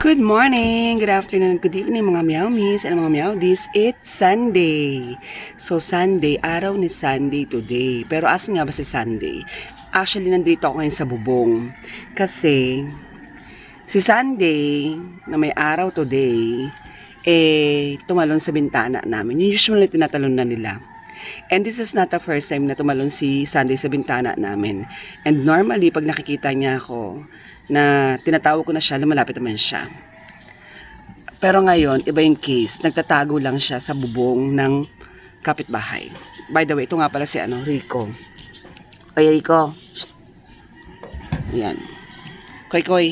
Good morning, good afternoon, good evening mga meowmies and mga meowdies. It's Sunday. So Sunday, araw ni Sunday today. Pero asan nga ba si Sunday? Actually, nandito ako ngayon sa bubong. Kasi si Sunday, na may araw today, eh, tumalon sa bintana namin. Yung usually tinatalon na nila. And this is not the first time na tumalon si Sunday sa bintana namin. And normally, pag nakikita niya ako, na tinatawag ko na siya, lumalapit naman siya. Pero ngayon, iba yung case. Nagtatago lang siya sa bubong ng kapitbahay. By the way, ito nga pala si ano, Rico. Oy, Rico. Shh. Yan. Koy, koy.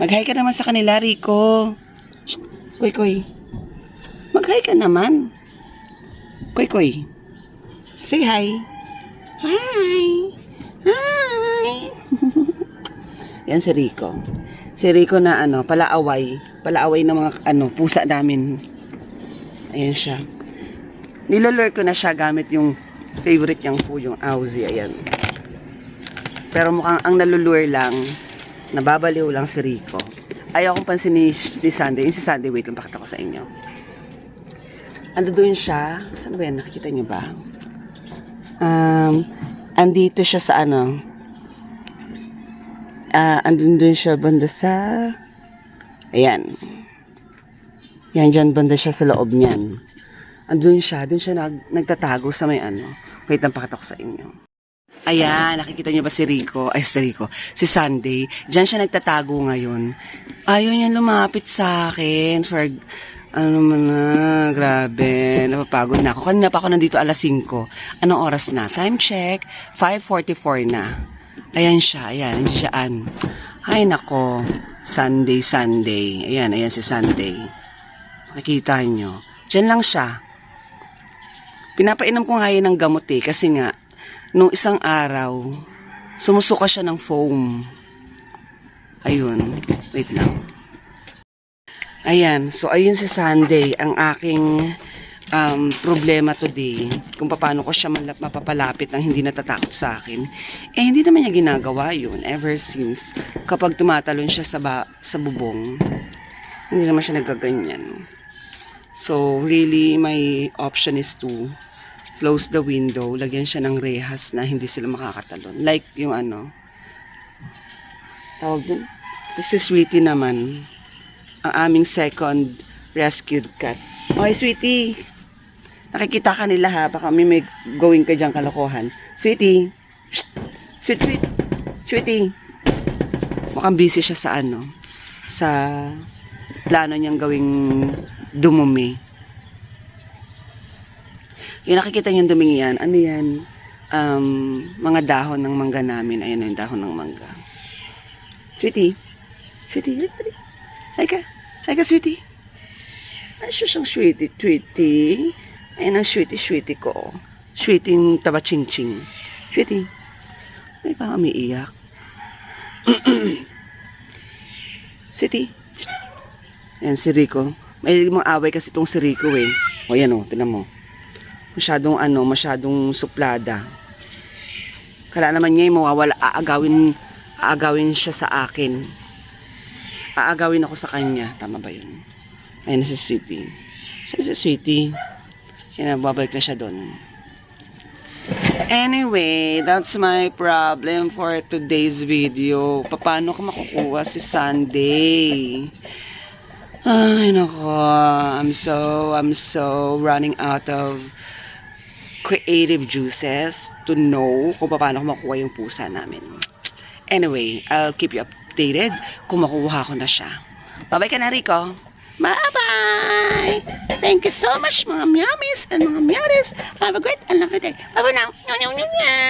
Mag-hi ka naman sa kanila, Rico. Shh. Koy, koy. Mag-hi ka naman. Koy, koy. Say hi. Hi. Hi. Yan si Rico. Si Rico na ano, palaaway. Palaaway ng mga ano, pusa namin. Ayan siya. Nilolure ko na siya gamit yung favorite niyang food, yung Aussie. Ayan. Pero mukhang ang nalulure lang, nababaliw lang si Rico. Ayaw kong pansin ni si Sunday. Yung si Sunday, wait lang, pakita ko sa inyo. Ando doon siya. Saan ba yan? Nakikita niyo ba? Um, andito siya sa ano, ah andun dun siya banda sa ayan. Yan dyan banda siya sa loob niyan. Andun siya dun siya nag, nagtatago sa may ano. Wait lang pakita ko sa inyo. Ayan nakikita niyo ba si Rico? Ay si Rico. Si Sunday. Dyan siya nagtatago ngayon. Ayaw niya lumapit sa akin for ano naman na, grabe, napapagod na ako. Kanina pa ako nandito alas 5. Anong oras na? Time check, 5.44 na. Ayan siya, ayan, nandiyan siya. An. Ay, nako. Sunday, Sunday. Ayan, ayan si Sunday. Nakikita nyo. Diyan lang siya. Pinapainom ko nga yan ng gamot eh, kasi nga, nung isang araw, sumusuka siya ng foam. Ayun, wait lang. Ayan, so ayun si Sunday, ang aking um, problema today, kung paano ko siya mapapalapit ng hindi natatakot sa akin, eh hindi naman niya ginagawa yun ever since kapag tumatalon siya sa, ba, sa bubong, hindi naman siya nagaganyan. So really, my option is to close the window, lagyan siya ng rehas na hindi sila makakatalon. Like yung ano, tawag dun, si Sweetie naman, ang aming second rescued cat. Oy, sweetie. Nakikita ka nila ha. Baka may, may going ka dyan kalokohan. Sweetie. Shh. Sweet, sweet. Sweetie. Mukhang busy siya sa ano. Sa plano niyang gawing dumumi. Yung nakikita niyong duming yan, ano yan? Um, mga dahon ng mangga namin. Ayan yung dahon ng mangga. Sweetie. Sweetie. Hi ka. Hi ka, sweetie. Ay, siya siyang sweetie, sweetie. Ayan ang sweetie, sweetie ko. Sweetie yung taba ching ching. Sweetie. Ay, parang umiiyak. sweetie. Ayan, si Rico. May mga away kasi itong si Rico eh. O yan o, tinan mo. Masyadong ano, masyadong suplada. Kala naman niya yung mawawala, aagawin, aagawin siya sa akin aagawin ako sa kanya. Tama ba yun? Ayun na si Sweetie. Saan si Sweetie? Yan babalik na siya doon. Anyway, that's my problem for today's video. Paano ko makukuha si Sunday? Ay, nako. I'm so, I'm so running out of creative juices to know kung paano ko makuha yung pusa namin. Anyway, I'll keep you updated kung makuha ko na siya. Bye-bye ka na, Rico. Bye-bye! Thank you so much, mga meomies and mga meowdies. Have a great and lovely day. Bye-bye now. Meow, meow, meow, meow.